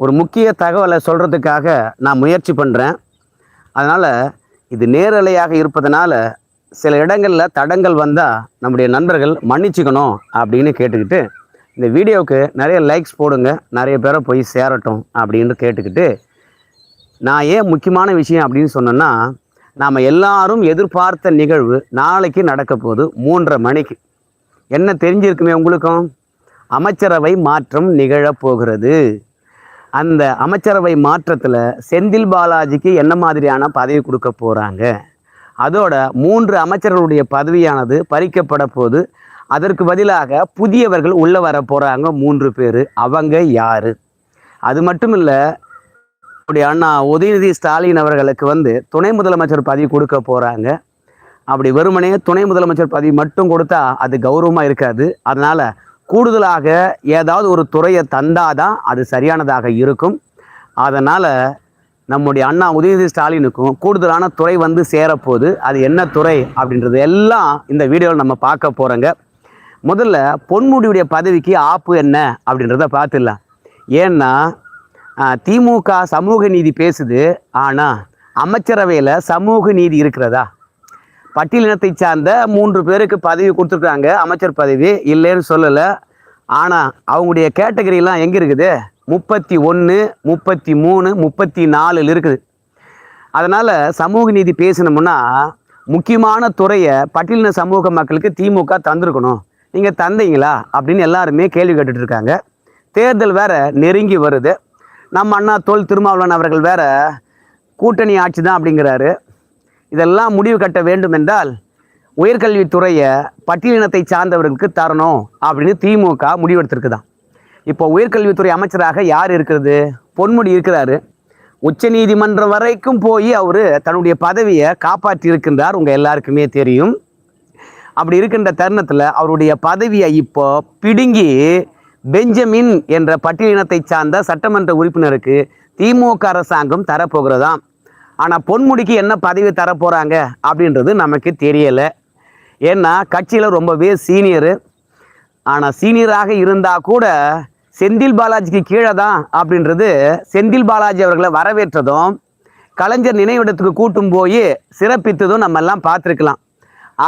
ஒரு முக்கிய தகவலை சொல்கிறதுக்காக நான் முயற்சி பண்ணுறேன் அதனால் இது நேரலையாக இருப்பதனால சில இடங்களில் தடங்கள் வந்தால் நம்முடைய நண்பர்கள் மன்னிச்சுக்கணும் அப்படின்னு கேட்டுக்கிட்டு இந்த வீடியோவுக்கு நிறைய லைக்ஸ் போடுங்க நிறைய பேரை போய் சேரட்டும் அப்படின்னு கேட்டுக்கிட்டு நான் ஏன் முக்கியமான விஷயம் அப்படின்னு சொன்னேன்னா நாம் எல்லாரும் எதிர்பார்த்த நிகழ்வு நாளைக்கு நடக்க போகுது மூன்றரை மணிக்கு. என்ன தெரிஞ்சிருக்குமே உங்களுக்கும்? அமைச்சரவை மாற்றம் நிகழப் போகிறது. அந்த அமைச்சரவை மாற்றத்தில் செந்தில் பாலாஜிக்கு என்ன மாதிரியான பதவி கொடுக்க போகிறாங்க அதோட மூன்று அமைச்சர்களுடைய பதவியானது பறிக்கப்பட போது அதற்கு பதிலாக புதியவர்கள் உள்ளே வர போகிறாங்க மூன்று பேர். அவங்க யார்? அது மட்டும் இல்லை அப்படி அண்ணா உதயநிதி ஸ்டாலின் அவர்களுக்கு வந்து துணை முதலமைச்சர் பதவி கொடுக்க போகிறாங்க அப்படி வெறுமனே துணை முதலமைச்சர் பதவி மட்டும் கொடுத்தா அது கௌரவமாக இருக்காது. அதனால் கூடுதலாக ஏதாவது ஒரு துறையை தந்தாதான் அது சரியானதாக இருக்கும். அதனால் நம்முடைய அண்ணா உதயநிதி ஸ்டாலினுக்கும் கூடுதலான துறை வந்து சேரப்போகுது. அது என்ன துறை அப்படின்றது எல்லாம் இந்த வீடியோவில் நம்ம பார்க்க போகிறோங்க முதல்ல பொன்முடியுடைய பதவிக்கு ஆப்பு என்ன அப்படின்றத பார்த்துடலாம். ஏன்னா திமுக சமூக நீதி பேசுது. ஆனால் அமைச்சரவையில் சமூக நீதி இருக்கிறதா? பட்டியலினத்தை சார்ந்த மூன்று பேருக்கு பதவி கொடுத்துருக்காங்க. அமைச்சர் பதவி இல்லைன்னு சொல்லலை. ஆனால் அவங்களுடைய கேட்டகரிலாம் எங்கே இருக்குது? முப்பத்தி ஒன்று முப்பத்தி மூணு முப்பத்தி நாலில் இருக்குது. அதனால் சமூக நீதி பேசணும்னா முக்கியமான துறையை பட்டியலின சமூக மக்களுக்கு திமுக தந்திருக்கணும். நீங்கள் தந்தீங்களா? அப்படின்னு எல்லாருமே கேள்வி கேட்டுட்டு இருக்காங்க. தேர்தல் வேற நெருங்கி வருது. நம்ம அண்ணா தோல் திருமாவளவன் அவர்கள் வேற கூட்டணி ஆட்சி தான் அப்படிங்கிறாரு. இதெல்லாம் முடிவு கட்ட வேண்டும் என்றால் உயர்கல்வித்துறையை பட்டியலினத்தை சார்ந்தவர்களுக்கு தரணும் அப்படின்னு திமுக முடிவெடுத்திருக்குதான். இப்போ உயர்கல்வித்துறை அமைச்சராக யார் இருக்கிறது? பொன்முடி இருக்கிறாரு. உச்சநீதிமன்றம் வரைக்கும் போய் அவர் தன்னுடைய பதவியை காப்பாற்றி இருக்கின்றார் உங்கள் எல்லாருக்குமே தெரியும். அப்படி இருக்கின்ற தருணத்தில் அவருடைய பதவியை இப்போ பிடுங்கி பெஞ்சமின் என்ற பட்டியலினத்தை சார்ந்த சட்டமன்ற உறுப்பினருக்கு திமுக அரசாங்கம் தரப்போகிறதாம். ஆனால் பொன்முடிக்கு என்ன பதவி தரப்போகிறாங்க அப்படின்றது நமக்கு தெரியலை. ஏன்னா கட்சியில் ரொம்பவே சீனியரு ஆனால் சீனியராக இருந்தால் கூட செந்தில் பாலாஜிக்கு கீழே தான் அப்படின்றது செந்தில் பாலாஜி அவர்களை வரவேற்றதும் கலைஞர் நினைவிடத்துக்கு கூட்டும் போய் சிறப்பித்ததும் நம்ம எல்லாம் பார்த்துருக்கலாம்.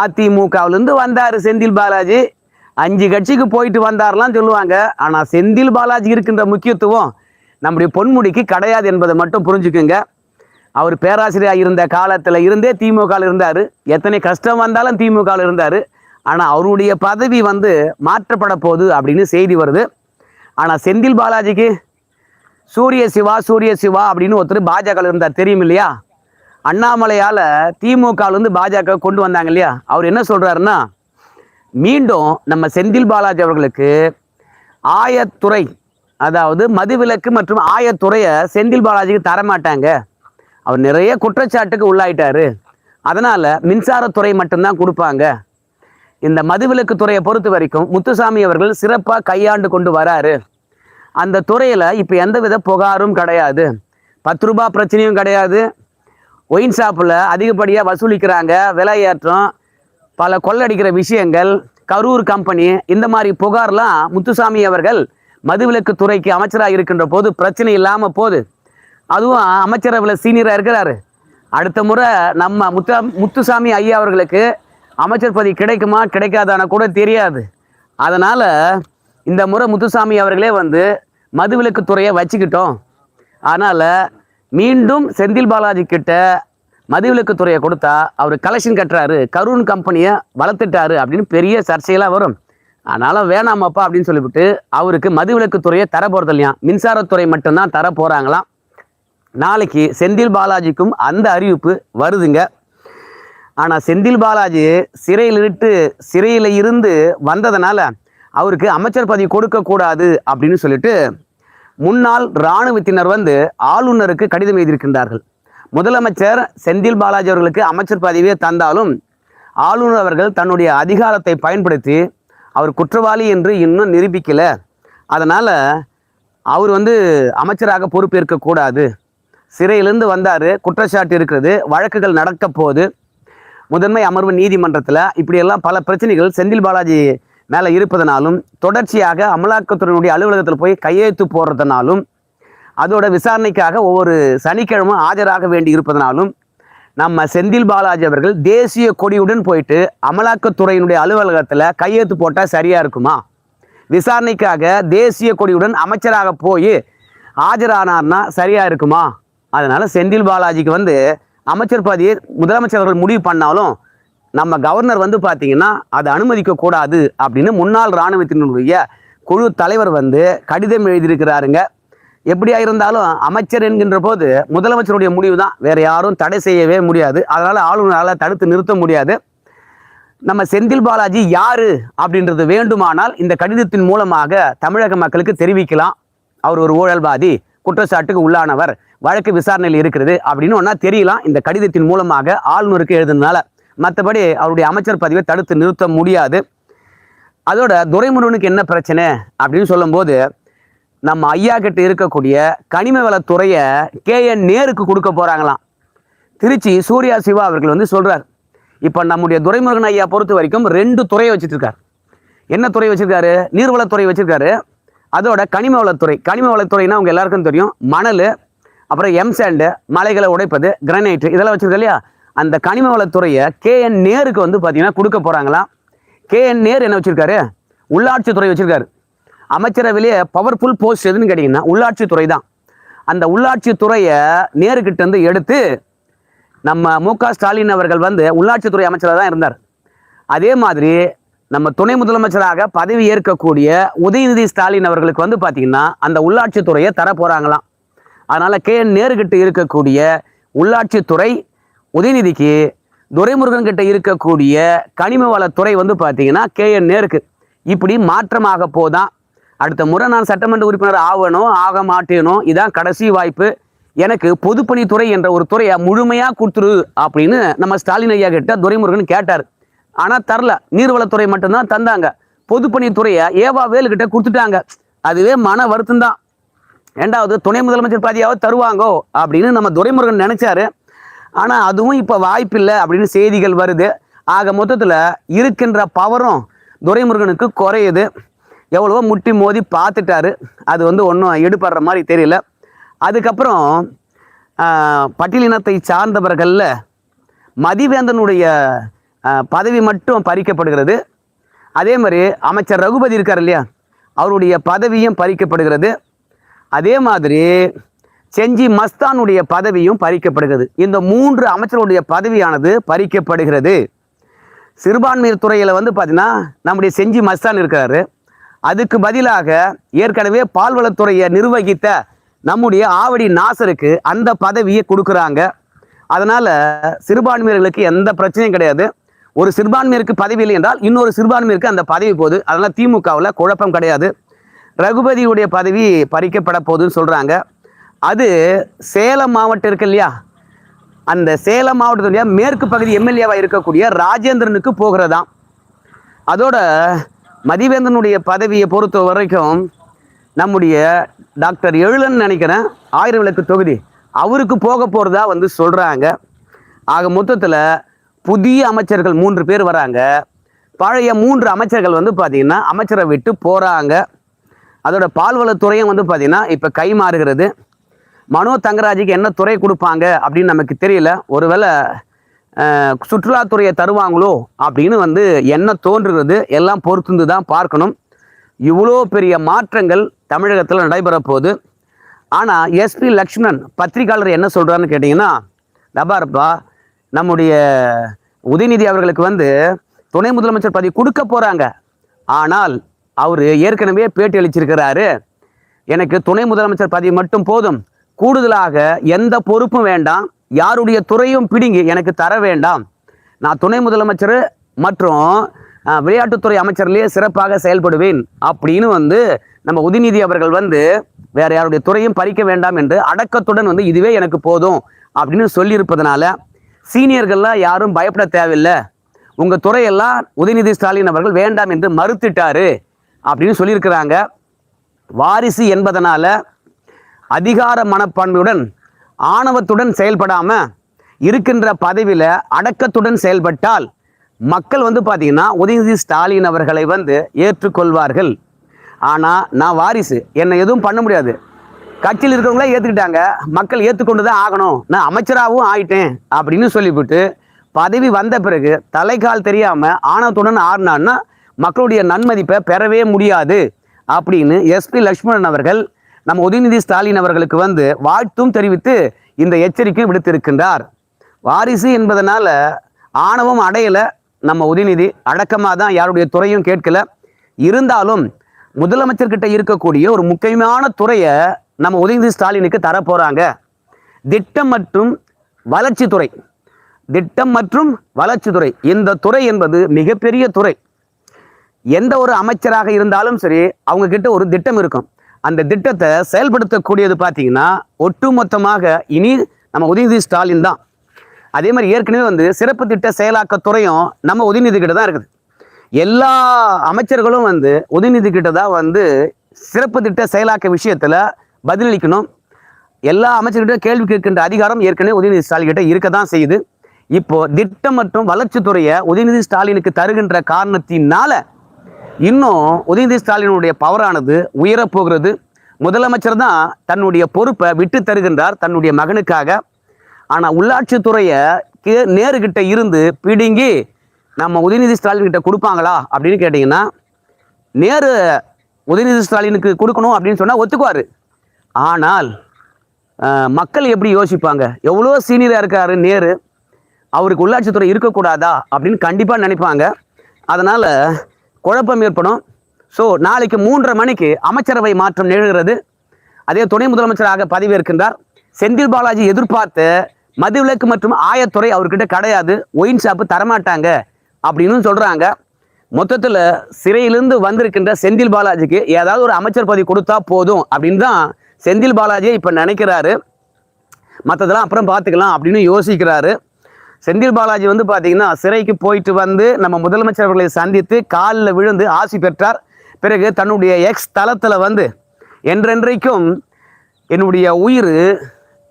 அதிமுகவிலேருந்து வந்தார் செந்தில் பாலாஜி. அஞ்சு கட்சிக்கு போயிட்டு வந்தார்லாம் சொல்லுவாங்க. ஆனால் செந்தில் பாலாஜி இருக்கின்ற முக்கியத்துவம் நம்முடைய பொன்முடிக்கு கிடையாது என்பதை மட்டும் புரிஞ்சுக்குங்க. அவர் பேராசிரியராக இருந்த காலத்தில் இருந்தே திமுகவில் இருந்தார். எத்தனை கஷ்டம் வந்தாலும் திமுகவில் இருந்தார். ஆனால் அவருடைய பதவி வந்து மாற்றப்பட போகுது அப்படின்னு செய்தி வருது. ஆனால் செந்தில் பாலாஜிக்கு சூரிய சிவா சூரிய சிவா அப்படின்னு ஒருத்தர் பாஜக இருந்தார். தெரியும் இல்லையா? அண்ணாமலையால் திமுகவிலேருந்து பாஜக கொண்டு வந்தாங்க இல்லையா? அவர் என்ன சொல்கிறாருன்னா மீண்டும் நம்ம செந்தில் பாலாஜி அவர்களுக்கு ஆயத்துறை அதாவது மதுவிலக்கு மற்றும் ஆயத்துறையை செந்தில் பாலாஜிக்கு தரமாட்டாங்க. அவர் நிறைய குற்றச்சாட்டுக்கு உள்ளாயிட்டாரு. அதனால் மின்சாரத்துறை மட்டும்தான் கொடுப்பாங்க. இந்த மதுவிலக்கு துறையை பொறுத்த வரைக்கும் முத்துசாமி அவர்கள் சிறப்பாக கையாண்டு கொண்டு வராரு. அந்த துறையில் இப்போ எந்தவித புகாரும் கிடையாது. பத்து ரூபாய் பிரச்சனையும் கிடையாது. ஒயின் ஷாப்பில் அதிகப்படியாக வசூலிக்கிறாங்க. விலையேற்றம் பல கொள்ளடிக்கிற விஷயங்கள் கரூர் கம்பெனி இந்த மாதிரி புகார்லாம் முத்துசாமி அவர்கள் மதுவிலக்கு துறைக்கு அமைச்சராக இருக்கின்ற போது பிரச்சனை இல்லாமல் போகுது. அதுவும் அமைச்சரவையில் சீனியராக இருக்கிறாரு. அடுத்த முறை நம்ம முத்த முத்துசாமி ஐயா அவர்களுக்கு அமைச்சர் பதவி கிடைக்குமா கிடைக்காதான கூட தெரியாது. அதனால் இந்த முறை முத்துசாமி அவர்களே வந்து மதுவிலக்கு துறையை வச்சுக்கிட்டோம். அதனால் மீண்டும் செந்தில் பாலாஜி கிட்ட மதுவிலக்கு துறையை கொடுத்தா அவர் கலெக்ஷன் கட்டுறாரு கரூன் கம்பெனியை வளர்த்துட்டாரு அப்படின்னு பெரிய சர்ச்சையெல்லாம் வரும். அதனால் வேணாமப்பா அப்படின்னு சொல்லிவிட்டு அவருக்கு மதுவிலக்கு துறையை தர போகிறது இல்லையா? மின்சாரத்துறை மட்டும்தான் தர போகிறாங்களாம் நாளைக்கு செந்தில் பாலாஜிக்கும் அந்த அறிவிப்பு வருதுங்க. ஆனால் செந்தில் பாலாஜி சிறையில் இட்டு சிறையில் இருந்து வந்ததுனால அவருக்கு அமைச்சர் பதவி கொடுக்கக்கூடாது அப்படின்னு சொல்லிட்டு முன்னாள் இராணுவத்தினர் வந்து ஆளுநருக்கு கடிதம் எழுதியிருக்கின்றார்கள். முதலமைச்சர் செந்தில் பாலாஜி அவர்களுக்கு அமைச்சர் பதவியை தந்தாலும் ஆளுநர் அவர்கள் தன்னுடைய அதிகாரத்தை பயன்படுத்தி அவர் குற்றவாளி என்று இன்னும் நிரூபிக்கலை. அதனால் அவர் வந்து அமைச்சராக பொறுப்பேற்கக்கூடாது சிறையிலிருந்து வந்தார் குற்றச்சாட்டு இருக்கிறது வழக்குகள் நடக்க போகுது. முதன்மை அமர்வு நீதிமன்றத்தில் இப்படியெல்லாம் பல பிரச்சனைகள் செந்தில் பாலாஜி மேலே இருப்பதனாலும் தொடர்ச்சியாக அமலாக்கத்துறையினுடைய அலுவலகத்தில் போய் கையெழுத்து போடுறதுனாலும் அதோட விசாரணைக்காக ஒவ்வொரு சனிக்கிழமை ஆஜராக வேண்டி இருப்பதனாலும் நம்ம செந்தில் பாலாஜி அவர்கள் தேசிய கொடியுடன் போயிட்டு அமலாக்கத்துறையினுடைய அலுவலகத்தில் கையெழுத்து போட்டால் சரியாக இருக்குமா? விசாரணைக்காக தேசிய கொடியுடன் அமைச்சராக போய் ஆஜரானார்னா சரியாக இருக்குமா? அதனால் செந்தில் பாலாஜிக்கு வந்து அமைச்சர் பதவியை முதலமைச்சர் அவர்கள் முடிவு பண்ணாலும் நம்ம கவர்னர் வந்து பார்த்தீங்கன்னா அதை அனுமதிக்க கூடாது அப்படின்னு முன்னாள் இராணுவத்தினுடைய குழு தலைவர் வந்து கடிதம் எழுதியிருக்கிறாருங்க. எப்படியா இருந்தாலும் அமைச்சர் என்கின்ற போது முதலமைச்சருடைய முடிவு தான் வேற யாரும் தடை செய்யவே முடியாது. அதனால ஆளுநரால் தடுத்து நிறுத்த முடியாது. நம்ம செந்தில் பாலாஜி யாரு அப்படின்றது வேண்டுமானால் இந்த கடிதத்தின் மூலமாக தமிழக மக்களுக்கு தெரிவிக்கலாம். அவர் ஒரு ஊழல்வாதி. குற்றச்சாட்டுக்கு உள்ளானவர். வழக்கு விசாரணையில் இருக்கிறது அப்படின்னு ஒன்றா தெரியலாம். இந்த கடிதத்தின் மூலமாக ஆளுநருக்கு எழுதுனதுனால மற்றபடி அவருடைய அமைச்சர் பதவியை தடுத்து நிறுத்த முடியாது. அதோட துரைமுருகனுக்கு என்ன பிரச்சனை அப்படின்னு சொல்லும்போது நம்ம ஐயா கிட்ட இருக்கக்கூடிய கனிம வளத்துறையை கே என் நேருக்கு கொடுக்க போறாங்களாம். திருச்சி சூர்யா சிவா அவர்கள் வந்து சொல்கிறார் இப்போ நம்முடைய துரைமுருகன் ஐயா பொறுத்த வரைக்கும் ரெண்டு துறையை வச்சுட்டு இருக்கார். என்ன துறை வச்சிருக்காரு? நீர்வளத்துறை வச்சிருக்காரு. அதோட கனிம வளத்துறை கனிம வளத்துறைனா அவங்க எல்லாருக்கும் தெரியும். மணல் அப்புறம் எம் சாண்டு மலைகளை உடைப்பது கிரனைட் இதெல்லாம் வச்சுருக்கு இல்லையா? அந்த கனிம வளத்துறையை கே என் நேருக்கு வந்து பார்த்தீங்கன்னா கொடுக்க போகிறாங்களாம் கே என் நேர் என்ன வச்சுருக்காரு? உள்ளாட்சித்துறை வச்சிருக்காரு. அமைச்சரவையிலேயே பவர்ஃபுல் போஸ்ட் எதுன்னு கேட்டிங்கன்னா உள்ளாட்சித்துறை தான். அந்த உள்ளாட்சித்துறையை நேருக்கிட்ட இருந்து எடுத்து நம்ம மு க ஸ்டாலின் அவர்கள் வந்து உள்ளாட்சித்துறை அமைச்சராக தான் இருந்தார். அதே மாதிரி நம்ம துணை முதலமைச்சராக பதவி ஏற்கக்கூடிய உதயநிதி ஸ்டாலின் அவர்களுக்கு வந்து பார்த்தீங்கன்னா அந்த உள்ளாட்சித்துறையை தர போகிறாங்களாம் அதனால் கே. என். நேருகிட்ட இருக்கக்கூடிய உள்ளாட்சித்துறை உதயநிதிக்கு துரைமுருகன் கிட்ட இருக்கக்கூடிய கனிம வளத்துறை வந்து பார்த்தீங்கன்னா கே. என். நேருக்கு. இப்படி மாற்றமாக போதான் அடுத்த முறை நான் சட்டமன்ற உறுப்பினர் ஆகணும் ஆக மாட்டேனோ இதான் கடைசி வாய்ப்பு. எனக்கு பொதுப்பணித்துறை என்ற ஒரு துறையை முழுமையாக கொடுத்துரு அப்படின்னு நம்ம ஸ்டாலின் ஐயா கிட்ட துரைமுருகன் கேட்டார். ஆனால் தரல. நீர்வளத்துறை மட்டும்தான் தந்தாங்க. பொதுப்பணித்துறையை ஏவா வேலுக்கிட்ட கொடுத்துட்டாங்க. அதுவே மன வருத்தம் தான் ரெண்டாவது துணை முதலமைச்சர் பாதியாவது தருவாங்கோ அப்படின்னு நம்ம துரைமுருகன் நினைச்சாரு. ஆனால் அதுவும் இப்போ வாய்ப்பில்லை அப்படின்னு செய்திகள் வருது. ஆக மொத்தத்தில் இருக்கின்ற பவரும் துரைமுருகனுக்கு குறையுது. எவ்வளவோ முட்டி மோதி பார்த்துட்டாரு. அது வந்து ஒன்றும் எடுபடுற மாதிரி தெரியல. அதுக்கப்புறம் பட்டியலினத்தை சார்ந்தவர்களில் மதிவேந்தனுடைய பதவி மட்டும் பறிக்கப்படுகிறது. அதே மாதிரி அமைச்சர் ரகுபதி இருக்கார் இல்லையா? அவருடைய பதவியும் பறிக்கப்படுகிறது. அதே மாதிரி செஞ்சி மஸ்தானுடைய பதவியும் பறிக்கப்படுகிறது. இந்த மூன்று அமைச்சர்களுடைய பதவியானது பறிக்கப்படுகிறது. சிறுபான்மையர் துறையில் வந்து பார்த்தீங்கன்னா நம்முடைய செஞ்சி மஸ்தான் இருக்கார். அதுக்கு பதிலாக ஏற்கனவே பால்வளத்துறையை நிர்வகித்த நம்முடைய ஆவடி நாசருக்கு அந்த பதவியை கொடுக்குறாங்க. அதனால் சிறுபான்மையர்களுக்கு எந்த பிரச்சனையும் கிடையாது. ஒரு சிறுபான்மையருக்கு பதவி இல்லை என்றால் இன்னொரு சிறுபான்மையருக்கு அந்த பதவி போகுது அதனால் திமுகவில் குழப்பம் கிடையாது. ரகுபதியுடைய பதவி பறிக்கப்பட போகுதுன்னு சொல்கிறாங்க அது சேலம் மாவட்டம் இருக்கு இல்லையா? அந்த சேலம் மாவட்டத்துடைய மேற்கு பகுதி எம்எல்ஏவாக இருக்கக்கூடிய ராஜேந்திரனுக்கு போகிறதாம் அதோட மதிவேந்தனுடைய பதவியை பொறுத்த வரைக்கும் நம்முடைய டாக்டர் எழுலன் நினைக்கிறேன் ஆயிரம் விளக்கு தொகுதி அவருக்கு போக போகிறதா வந்து சொல்கிறாங்க ஆக மொத்தத்தில் புதிய அமைச்சர்கள் மூன்று பேர் வராங்க. பழைய மூன்று அமைச்சர்கள் வந்து பார்த்திங்கன்னா அமைச்சரை விட்டு போகிறாங்க அதோட பால்வளத்துறையும் வந்து பார்த்திங்கன்னா இப்போ கை மாறுகிறது. மனோ தங்கராஜுக்கு என்ன துறை கொடுப்பாங்க அப்படின்னு நமக்கு தெரியல. ஒருவேளை சுற்றுலாத்துறையை தருவாங்களோ அப்படின்னு வந்து என்ன தோன்றுகிறது எல்லாம் பொறுத்துந்து தான் பார்க்கணும். இவ்வளோ பெரிய மாற்றங்கள் தமிழகத்தில் நடைபெற போகுது ஆனால் எஸ்பி லக்ஷ்மணன் பத்திரிகையாளர் என்ன சொல்கிறான்னு கேட்டிங்கன்னா டபார்ப்பா நம்முடைய உதயநிதி அவர்களுக்கு வந்து துணை முதலமைச்சர் பதவி கொடுக்க போகிறாங்க ஆனால் அவர் ஏற்கனவே பேட்டி அளிச்சிருக்கிறாரு. எனக்கு துணை முதலமைச்சர் பதவி மட்டும் போதும். கூடுதலாக எந்த பொறுப்பும் வேண்டாம். யாருடைய துறையும் பிடுங்கி எனக்கு தர வேண்டாம். நான் துணை முதலமைச்சர் மற்றும் விளையாட்டுத்துறை அமைச்சர்லேயே சிறப்பாக செயல்படுவேன். அப்படின்னு வந்து நம்ம உதயநிதி அவர்கள் வந்து வேற யாருடைய துறையும் பறிக்க வேண்டாம் என்று அடக்கத்துடன் வந்து இதுவே எனக்கு போதும் அப்படின்னு சொல்லியிருப்பதனால சீனியர்கள்லாம் யாரும் பயப்பட தேவையில்லை. உங்கள் துறையெல்லாம் உதயநிதி ஸ்டாலின் அவர்கள் வேண்டாம் என்று மறுத்துட்டாரு அப்படின்னு சொல்லியிருக்கிறாங்க. வாரிசு என்பதனால் அதிகார மனப்பான்மையுடன் ஆணவத்துடன் செயல்படாமல் இருக்கின்ற பதவியில் அடக்கத்துடன் செயல்பட்டால் மக்கள் வந்து பார்த்தீங்கன்னா உதயநிதி ஸ்டாலின் அவர்களை வந்து ஏற்றுக்கொள்வார்கள். ஆனால் நான் வாரிசு என்னை எதுவும் பண்ண முடியாது. கட்சியில் இருக்கிறவங்களே ஏற்றுக்கிட்டாங்க மக்கள் ஏற்றுக்கொண்டு தான் ஆகணும். நான் அமைச்சராகவும் ஆயிட்டேன் அப்படின்னு சொல்லிவிட்டு பதவி வந்த பிறகு தலைகால் தெரியாமல் ஆணவத்துடன் ஆடினான்னா மக்களுடைய நன்மதிப்பை பெறவே முடியாது அப்படின்னு எஸ்பி லக்ஷ்மணன் அவர்கள் நம்ம உதயநிதி ஸ்டாலின் அவர்களுக்கு வந்து வாழ்த்தும் தெரிவித்து இந்த எச்சரிக்கை விடுத்திருக்கின்றார். வாரிசு என்பதனால ஆணவம் அடையலை நம்ம உதயநிதி. அடக்கமாக தான் யாருடைய துறையும் கேட்கல. இருந்தாலும் முதலமைச்சர்கிட்ட இருக்கக்கூடிய ஒரு முக்கியமான துறையை நம்ம உதயநிதி ஸ்டாலினுக்கு தர போகிறாங்க திட்டம் மற்றும் வளர்ச்சித்துறை. திட்டம் மற்றும் வளர்ச்சித்துறை. இந்த துறை என்பது மிகப்பெரிய துறை. எந்த ஒரு அமைச்சராக இருந்தாலும் சரி அவங்க கிட்ட ஒரு திட்டம் இருக்கும். அந்த திட்டத்தை செயல்படுத்தக்கூடியது பார்த்தீங்கன்னா ஒட்டுமொத்தமாக இனி நம்ம உதயநிதி ஸ்டாலின் தான். அதே மாதிரி ஏற்கனவே வந்து சிறப்பு திட்ட செயலாக்கத்துறையும் நம்ம உதயநிதி கிட்ட தான் இருக்குது. எல்லா அமைச்சர்களும் வந்து உதயநிதி கிட்ட தான் வந்து சிறப்பு திட்ட செயலாக்க விஷயத்தில் பதிலளிக்கணும். எல்லா அமைச்சர்கிட்ட கேள்வி கேட்கின்ற அதிகாரம் ஏற்கனவே உதயநிதி ஸ்டாலின் கிட்ட இருக்க தான் செய்யுது. இப்போ திட்டம் மற்றும் வளர்ச்சித்துறையை உதயநிதி ஸ்டாலினுக்கு தருகின்ற காரணத்தினால இன்னும் உதயநிதி ஸ்டாலினுடைய பவரானது உயரப்போகிறது. முதலமைச்சர் தான் தன்னுடைய பொறுப்பை விட்டு தருகின்றார் தன்னுடைய மகனுக்காக. ஆனால் உள்ளாட்சித்துறையை நேருக்கிட்ட இருந்து பிடுங்கி நம்ம உதயநிதி ஸ்டாலின் கிட்ட கொடுப்பாங்களா அப்படின்னு கேட்டிங்கன்னா நேரு உதயநிதி ஸ்டாலினுக்கு கொடுக்கணும் அப்படின்னு சொன்னால் ஒத்துக்குவார். ஆனால் மக்கள் எப்படி யோசிப்பாங்க? எவ்வளோ சீனியராக இருக்காரு நேரு? அவருக்கு உள்ளாட்சித்துறை இருக்கக்கூடாதா? அப்படின்னு கண்டிப்பாக நினைப்பாங்க. அதனால் குழப்பம் ஏற்படும். ஸோ நாளைக்கு மூன்றரை மணிக்கு அமைச்சரவை மாற்றம் நிகழ்கிறது. அதே துணை முதலமைச்சராக பதவியேற்கின்றார். செந்தில் பாலாஜி எதிர்பார்த்த மதுவிலக்கு மற்றும் ஆயத்துறை அவர்கிட்ட கிடையாது. ஒயின் ஷாப்பு தரமாட்டாங்க அப்படின்னு சொல்கிறாங்க மொத்தத்தில் சிறையிலிருந்து வந்திருக்கின்ற செந்தில் பாலாஜிக்கு ஏதாவது ஒரு அமைச்சர் பதவி கொடுத்தா போதும் அப்படின்னு தான் செந்தில் பாலாஜியை இப்போ நினைக்கிறாரு. மற்றதெல்லாம் அப்புறம் பார்த்துக்கலாம் அப்படின்னு யோசிக்கிறாரு. செந்தில் பாலாஜி வந்து பார்த்தீங்கன்னா சிறைக்கு போயிட்டு வந்து நம்ம முதலமைச்சர் அவர்களை சந்தித்து காலில் விழுந்து ஆசி பெற்றார். பிறகு தன்னுடைய எக்ஸ் தளத்தில் வந்து என்றென்றைக்கும் என்னுடைய உயிர்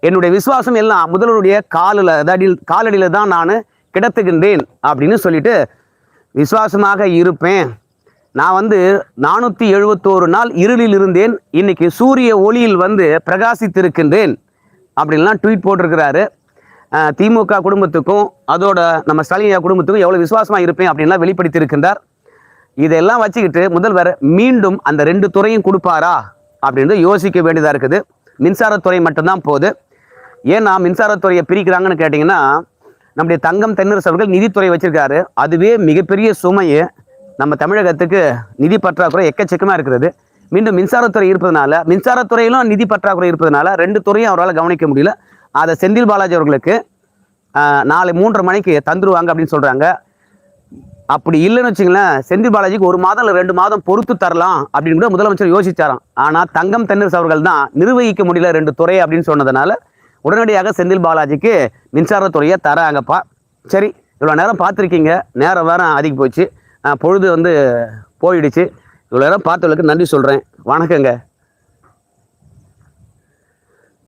என்னுடைய விசுவாசம் எல்லாம் முதல்வருடைய காலில் அடியில் காலடியில் தான் நான் கிடத்துகின்றேன் அப்படின்னு சொல்லிட்டு விசுவாசமாக இருப்பேன். நான் வந்து நானூற்றி எழுபத்தோரு நாள் இருளில் இருந்தேன். இன்னைக்கு சூரிய ஒளியில் வந்து பிரகாசித்திருக்கின்றேன். அப்படின்லாம் ட்வீட் போட்டிருக்கிறாரு. திமுக குடும்பத்துக்கும் அதோட நம்ம ஸ்டாலின் குடும்பத்துக்கும் எவ்வளோ விசுவாசமாக இருப்பேன் அப்படின்லாம் வெளிப்படுத்தியிருக்கின்றார். இதெல்லாம் வச்சுக்கிட்டு முதல்வர் மீண்டும் அந்த ரெண்டு துறையும் கொடுப்பாரா அப்படின்றது யோசிக்க வேண்டியதாக இருக்குது. மின்சாரத்துறை மட்டும்தான் போகுது. ஏன்னா மின்சாரத்துறையை பிரிக்கிறாங்கன்னு கேட்டிங்கன்னா நம்முடைய தங்கம் தென்னரசு அவர்கள் நிதித்துறை வச்சிருக்காரு. அதுவே மிகப்பெரிய சுமையை. நம்ம தமிழகத்துக்கு நிதி பற்றாக்குறை எக்கச்சக்கமாக இருக்கிறது. மீண்டும் மின்சாரத்துறை இருப்பதனால மின்சாரத்துறையிலும் நிதி பற்றாக்குறை இருப்பதனால ரெண்டு துறையும் அவரால் கவனிக்க முடியல. அதை செந்தில் பாலாஜி அவர்களுக்கு நாளை மூன்றரை மணிக்கு தந்துருவாங்க அப்படின்னு சொல்கிறாங்க அப்படி இல்லைன்னு வச்சுங்களேன் செந்தில் பாலாஜிக்கு ஒரு மாதம் இல்லை ரெண்டு மாதம் பொறுத்து தரலாம் அப்படின்னு கூட முதலமைச்சர் யோசிச்சாராம். ஆனால் தங்கம் தென்னரசு அவர்கள் தான் நிர்வகிக்க முடியல ரெண்டு துறை அப்படின்னு சொன்னதுனால உடனடியாக செந்தில் பாலாஜிக்கு மின்சாரத்துறையை தராங்கப்பா. சரி இவ்வளோ நேரம் பார்த்துருக்கீங்க நேரம் வேறு அதிகம் போச்சு. பொழுது வந்து போயிடுச்சு. இவ்வளோ நேரம் பார்த்தவளுக்கு நன்றி சொல்கிறேன் வணக்கங்க.